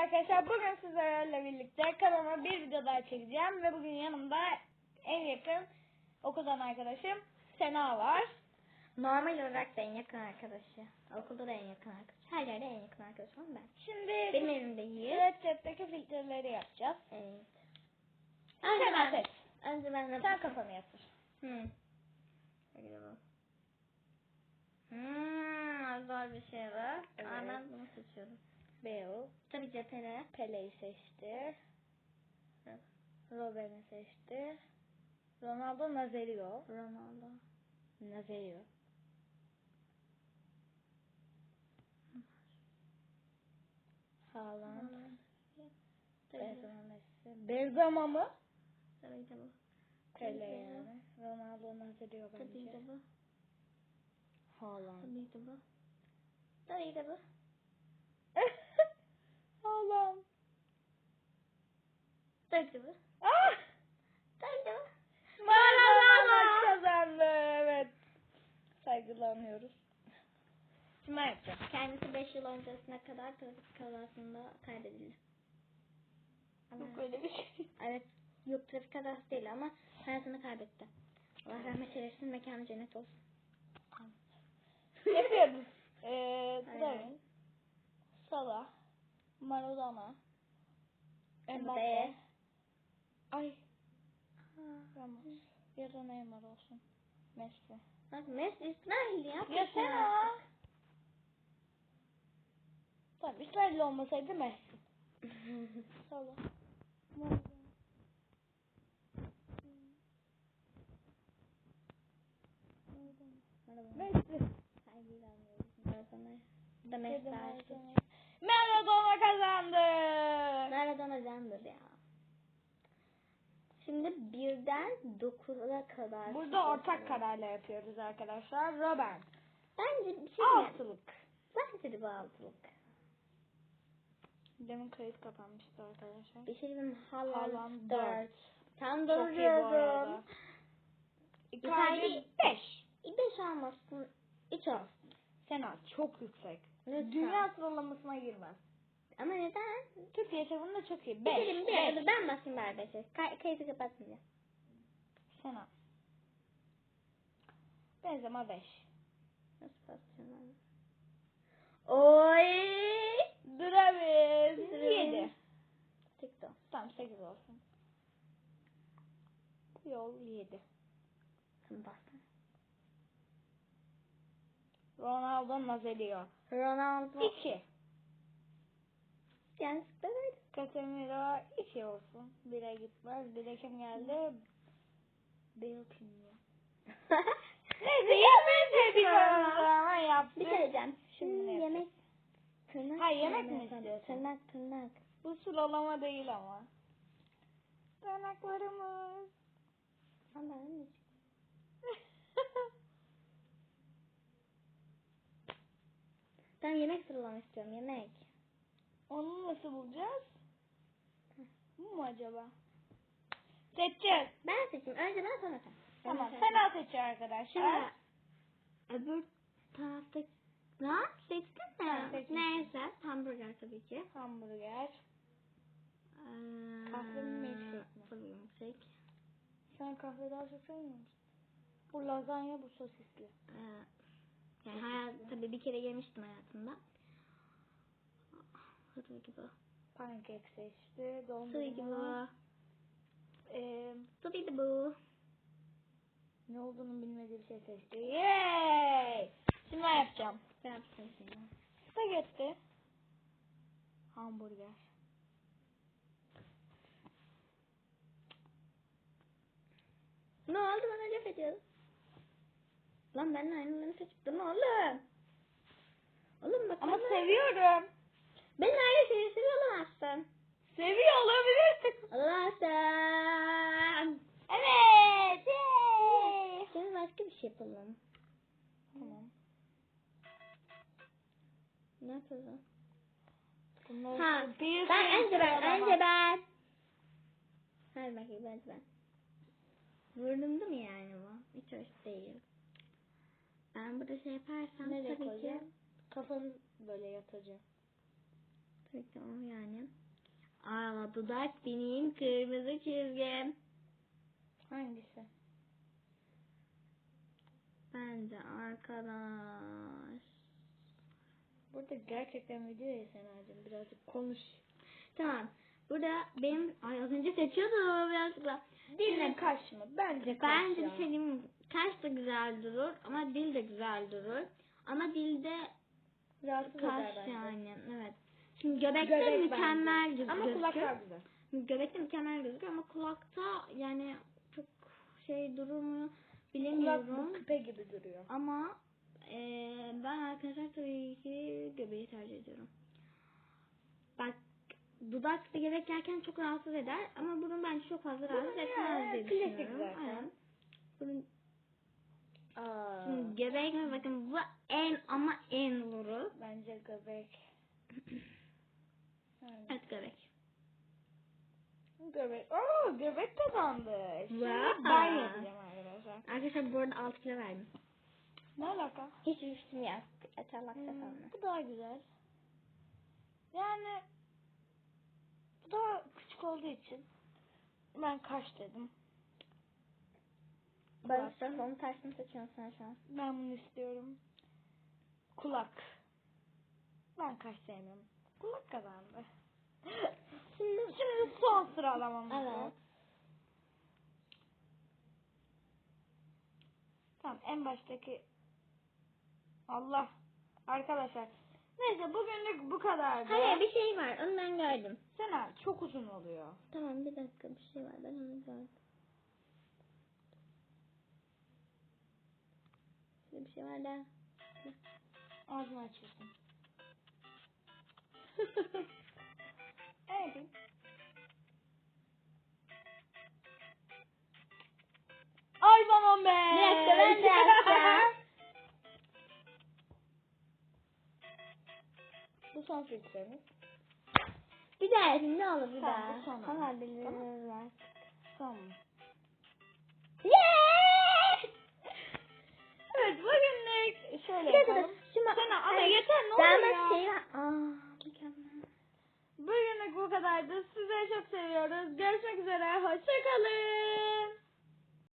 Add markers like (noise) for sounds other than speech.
arkadaşlar. Bugün sizlerle birlikte kanalıma bir video daha çekeceğim. Ve bugün yanımda en yakın okuldan arkadaşım Sena var. Normal olarak da en yakın arkadaşı. Okulda da en yakın arkadaş. Her yerde en yakın arkadaşım ben. Şimdi Benim evimde yiyor. Snapchat'teki filtreleri yapacağız. Evet. Sena seç. Önce ben de... Sen kafanı yatır. Hmm. Hadi bakalım. Hmm, zor bir şey var. Evet. Aa, ben bunu seçiyorum. Bale. Tabii Cepere. Pele'yi seçti. Robben'i seçti. Ronaldo Nazario. Ronaldo. Nazario. Haaland. Tabii. Benzema Messi. Benzema mı? Tabii. Pele Tabii ki yani. Ronaldo Nazario Tabii bence. bu. Haaland. Tabii ki bu. Tabii ki bu. Haaland. Bu. Ah! Bu. Maradona kazandı. Evet. Saygılanıyoruz. Şimdi ben yapacağım. Kendisi 5 yıl öncesine kadar trafik kazasında kaybedildi. Ama- Yok öyle bir şey. Evet. Yok trafik kazası değil ama hayatını kaybetti. Allah rahmet eylesin mekanı cennet olsun. Yapıyoruz. Ee, Aynen. Darwin. Salah. Maradona. Mbappe. Ay. Ramos. Ya da Neymar olsun. Messi. Bak Messi İsrail ya. Ya Sena. Tamam İsrail olmasaydı Messi. (laughs) Salah. Messi. Maradona kazandı. Maradona candır ya. Şimdi birden dokuza kadar. Burada ortak kararla yapıyoruz arkadaşlar. Robert. Bence bir şey. Altılık. Bence de bu altılık. Demin kayıt kapanmıştı arkadaşlar. Bir şey diyeyim. Haaland, Haaland 4. dört. Tam doğru diyorum. Icardi- 5. 5 almasın. 3 olsun. Sena çok yüksek. Lütfen. Dünya sıralamasına girmez. Ama neden? Türkiye çapında çok iyi. Bir 5. şey diyeyim, bir dur, ben basayım bari 5'e. Kay kayıtı kapatmayacağım. Sena. Benzema 5. Nasıl basacağım ben? Oy! Draviz. 7. TikTok. Tamam 8 olsun. Yol 7. Sen bastın. Ronaldo Nazario. Ronaldo. 2. Yanlışlıkla verdim. Casemiro 2 olsun. 1'e gitmez. 1'e kim geldi? Bale kimdi? Neyse yemek ama yaptık. bir şey diyeceğim. Şimdi Şimdi ne yemek. Tırnak. Ha, yemek mi istiyorsun? Tırnak tırnak. Bu sıralama değil ama. Tırnaklarımız. Ama de (laughs) Ben yemek sıralamak istiyorum yemek. Onu nasıl bulacağız? Bu mu acaba? Seçeceğiz. Ben seçeyim. Önce ben sonra sen. Tamam. Önce Sena seçiyor arkadaşlar. Öbür tarafta ne? Seçtin mi? Ben. Neyse. Hamburger tabii ki. Hamburger. Ee, Kahve mi, mi? Tabii. Sen kahve daha çok sevmiyor musun? Bu lazanya bu sosisli. Ee, yani hayat, tabii bir kere yemiştim hayatımda. Ki bu. Pankek seçti. Tabii ki bu. Dondurma. Ee, Tabii ki bu. ne olduğunu bilmediği bir şey seçti. Yay! Şimdi ben yapacağım. Ben yaptım şimdi. Spagetti. Hamburger. Ne oldu bana laf ediyorsun? Lan ben aynılarını seçtim oğlum. Oğlum bak Ama seviyorum. Ben aynı şeyi seviyorsun. Seviyor olabilirsin. Allah'ım. Evet. Yay! Şimdi başka bir şey yapalım. Tamam. Ne yapalım? Ha, bir ben önce ben, önce ben. Hadi bakayım önce ben. Burnumda mı yani bu? Hiç hoş değil. Ben burada şey yaparsam Nereye tabii ki koyacağım? Kafanı böyle yatacağım. Tabii ki o yani. Aa dudak benim kırmızı çizgim. Hangisi? Bence arkadaş. Burada gerçekten video ya Sena'cığım. Birazcık konuş. Tamam. Burada benim ay az önce seçiyordum birazcık da. Dilin kaş mı? Bence kaş Bence ya. mi? Kaş da güzel durur ama dil de güzel durur. Ama dilde Rahatsız eder kaş yani evet. Şimdi göbekte Göbek mükemmel bence. göz- Ama gözüküyor. kulaklar güzel. Göbekte mükemmel gözüküyor ama kulakta yani çok şey durur mu Kulak bilemiyorum. bu küpe gibi duruyor. Ama eee, ben arkadaşlar tabii ki göbeği tercih ediyorum. Bak dudak da göbek yerken çok rahatsız eder ama burun bence çok fazla rahatsız etmez diye düşünüyorum. zaten. Aynen. Burun, Aa, şimdi göbek mi bakın bu en ama en zoru. bence göbek. (laughs) Aynen. Evet göbek. Göbek. Oo, göbek kazandı. Şimdi Wow. ben yiyeceğim arkadaşlar. Arkadaşlar bu arada 6 kilo verdim. Ne alaka? Hiç üstüm yok. Atarlakta Hmm, bu daha güzel. Yani bu daha küçük olduğu için ben kaş dedim. Ben istiyorum onun tersini seçiyorsun sen şu an. Ben bunu istiyorum. Kulak. Ben kaş sevmiyorum. Kulak kazandı. (laughs) Şimdi Şimdi son sıralamamız. Evet. Tamam en baştaki Allah arkadaşlar. Neyse bugünlük bu kadardı. Hayır bir şey var onu ben gördüm. Sena çok uzun oluyor. Tamam bir dakika bir şey var ben onu gördüm. Şurada bir şey var da. Ağzını açıyorsun. (laughs) evet. Ay zaman be. Dakika, ben de. (laughs) Bu son filtremiz. Bir daha yapayım ne olur bir Tamam, daha. bu son Tamam var. Son? Yeah!